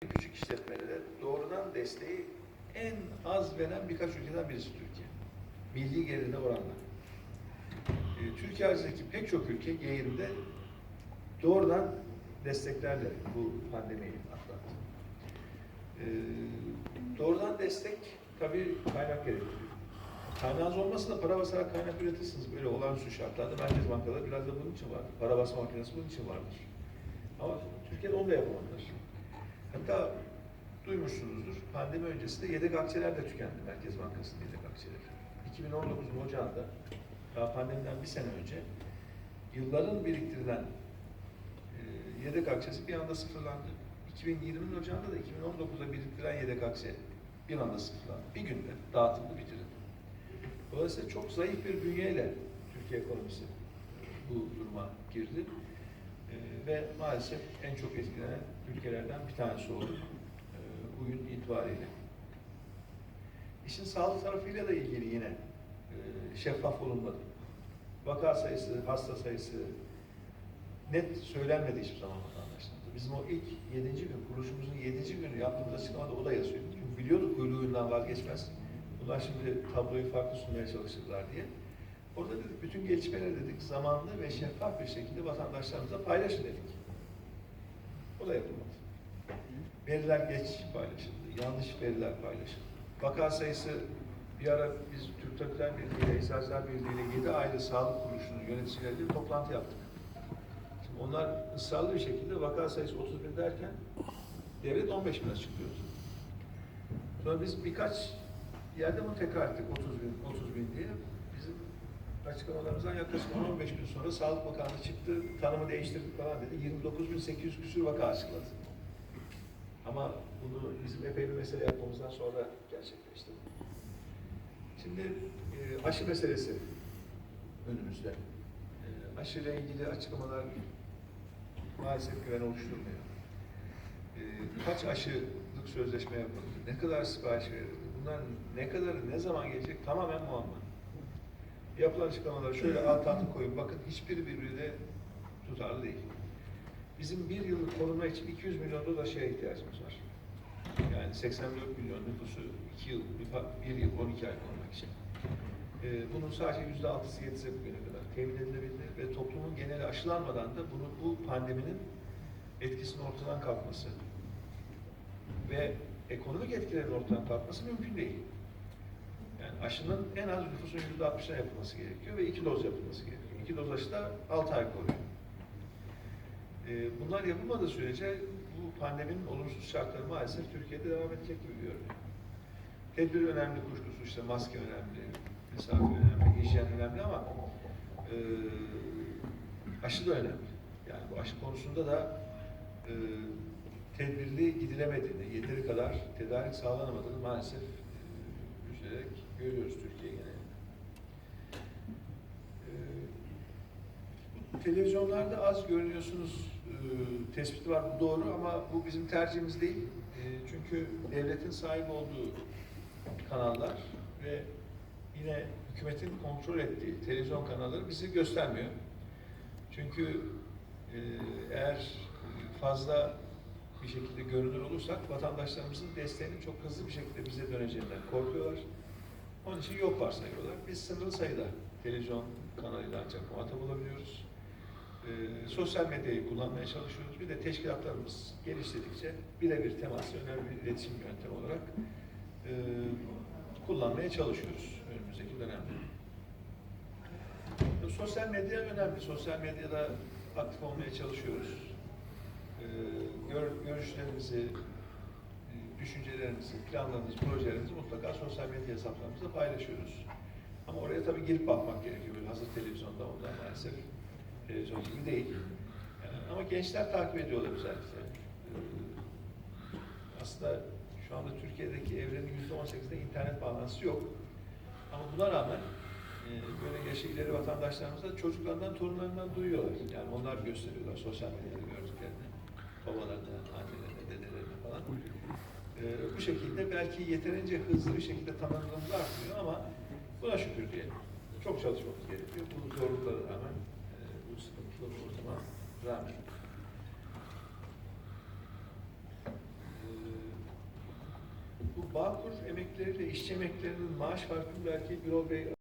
küçük işletmelere doğrudan desteği en az veren birkaç ülkeden birisi Türkiye. Milli gelirine oranla. Ee, Türkiye haricindeki pek çok ülke G20'de doğrudan desteklerle bu pandemiyi atlattı. Ee, doğrudan destek tabii kaynak gerektiriyor. Kaynağınız olmasa da para basarak kaynak üretirsiniz. Böyle olağanüstü şartlarda Merkez Bankaları biraz da bunun için vardır. Para basma makinesi bunun için vardır. Ama Türkiye'de onu da yapamadılar. Hatta duymuşsunuzdur. Pandemi öncesinde yedek akçeler de tükendi Merkez Bankası'nın yedek akçeleri. 2019'un Ocağı'nda daha pandemiden bir sene önce yılların biriktirilen e, yedek akçesi bir anda sıfırlandı. 2020'nin Ocağı'nda da 2019'da biriktirilen yedek akçe bir anda sıfırlandı. Bir günde dağıtıldı bitirildi. Dolayısıyla çok zayıf bir bünyeyle Türkiye ekonomisi bu duruma girdi. Ee, ve maalesef en çok etkilenen ülkelerden bir tanesi oldu e, bugün itibariyle. İşin sağlık tarafıyla da ilgili yine e, şeffaf olunmadı. Vaka sayısı, hasta sayısı net söylenmedi hiçbir zaman vatandaşlarımıza. Bizim o ilk yedinci gün, kuruluşumuzun yedinci günü yaptığımız açıklamada o da yazıyor. Çünkü biliyorduk kuyruğundan vazgeçmez. Bunlar şimdi tabloyu farklı sunmaya çalışırlar diye. Orada dedik bütün gelişmeleri dedik zamanlı ve şeffaf bir şekilde vatandaşlarımıza paylaşın dedik. O da yapılmadı. Veriler geç paylaşıldı, yanlış veriler paylaşıldı. Vaka sayısı bir ara biz Türk Tabipler Birliği ile Eczacılar Birliği ile 7 ayrı sağlık kuruluşunun yöneticileriyle bir toplantı yaptık. Şimdi onlar ısrarlı bir şekilde vaka sayısı 30 bin derken devlet 15 bin açıklıyordu. Sonra biz birkaç yerde bunu tekrar ettik 30 bin, 30 bin diye. Açıklamalarımızdan yaklaşık 10-15 gün sonra Sağlık Bakanlığı çıktı, tanımı değiştirdik falan dedi. 29.800 küsür vaka açıkladı. Ama bunu bizim epey bir mesele yapmamızdan sonra gerçekleşti. Şimdi e, aşı meselesi önümüzde. E, aşıyla ilgili açıklamalar maalesef güven oluşturmuyor. E, kaç aşılık sözleşme yapıldı? Ne kadar sipariş verildi? Bunlar ne kadarı, ne zaman gelecek? Tamamen muamma. Yapılan açıklamaları şöyle alt alta koyun. Bakın hiçbiri birbirine tutarlı değil. Bizim bir yıllık korunma için 200 milyon dolar şeye ihtiyacımız var. Yani 84 milyon nüfusu 2 yıl, bir, bir yıl, 12 ay korumak için. Ee, bunun sadece yüzde altısı yetse bugüne kadar temin edilebildi ve toplumun geneli aşılanmadan da bunu bu pandeminin etkisinin ortadan kalkması ve ekonomik etkilerin ortadan kalkması mümkün değil. Aşının en az nüfusun yüzde altmışına yapılması gerekiyor ve iki doz yapılması gerekiyor. İki doz aşı da altı ay koruyor. Ee, bunlar yapılmadığı sürece bu pandeminin olumsuz şartları maalesef Türkiye'de devam edecek gibi görünüyor. Tedbir önemli kuşkusuz işte maske önemli, mesafe önemli, hijyen önemli ama e, aşı da önemli. Yani bu aşı konusunda da e, tedbirli gidilemediğini, yeteri kadar tedarik sağlanamadığını maalesef e, üzülerek görüyoruz Türkiye genelinde. E, televizyonlarda az görünüyorsunuz e, tespiti var, bu doğru ama bu bizim tercihimiz değil. E, çünkü devletin sahip olduğu kanallar ve yine hükümetin kontrol ettiği televizyon kanalları bizi göstermiyor. Çünkü e, eğer fazla bir şekilde görünür olursak vatandaşlarımızın desteğinin çok hızlı bir şekilde bize döneceğinden korkuyorlar. Onun için yok varsayıyorlar. Biz sınırlı sayıda televizyon kanalıyla ancak muhatap olabiliyoruz. Ee, sosyal medyayı kullanmaya çalışıyoruz. Bir de teşkilatlarımız geliştirdikçe birebir teması önemli bir iletişim yöntemi olarak e, kullanmaya çalışıyoruz önümüzdeki dönemde. E, Sosyal medya önemli. Sosyal medyada aktif olmaya çalışıyoruz. Ee, gör, görüşlerimizi, e, düşüncelerimizi, planlarımızı, projelerimizi mutlaka sosyal medya hesaplarımızda paylaşıyoruz. Ama oraya tabii girip bakmak gerekiyor. Böyle hazır televizyonda onlar maalesef televizyon gibi değil. Yani ama gençler takip ediyorlar özellikle. Ee, aslında şu anda Türkiye'deki evrenin yüzde on sekizde internet bağlantısı yok. Ama buna rağmen e, böyle yaşı ileri vatandaşlarımız da çocuklarından, torunlarından duyuyorlar. Yani onlar gösteriyorlar sosyal medyada gördüklerini. Babalarına, annelerine, dedelerine falan e, bu şekilde belki yeterince hızlı bir şekilde tamamlanılamıyor ama buna şükür diyelim. Çok çalışmamız gerekiyor. Bu zorluklara rağmen, e, bu sıkıntılı ortama rağmen. Ee, Bağkur emekleriyle işçi emeklerinin maaş farkını belki Birol Bey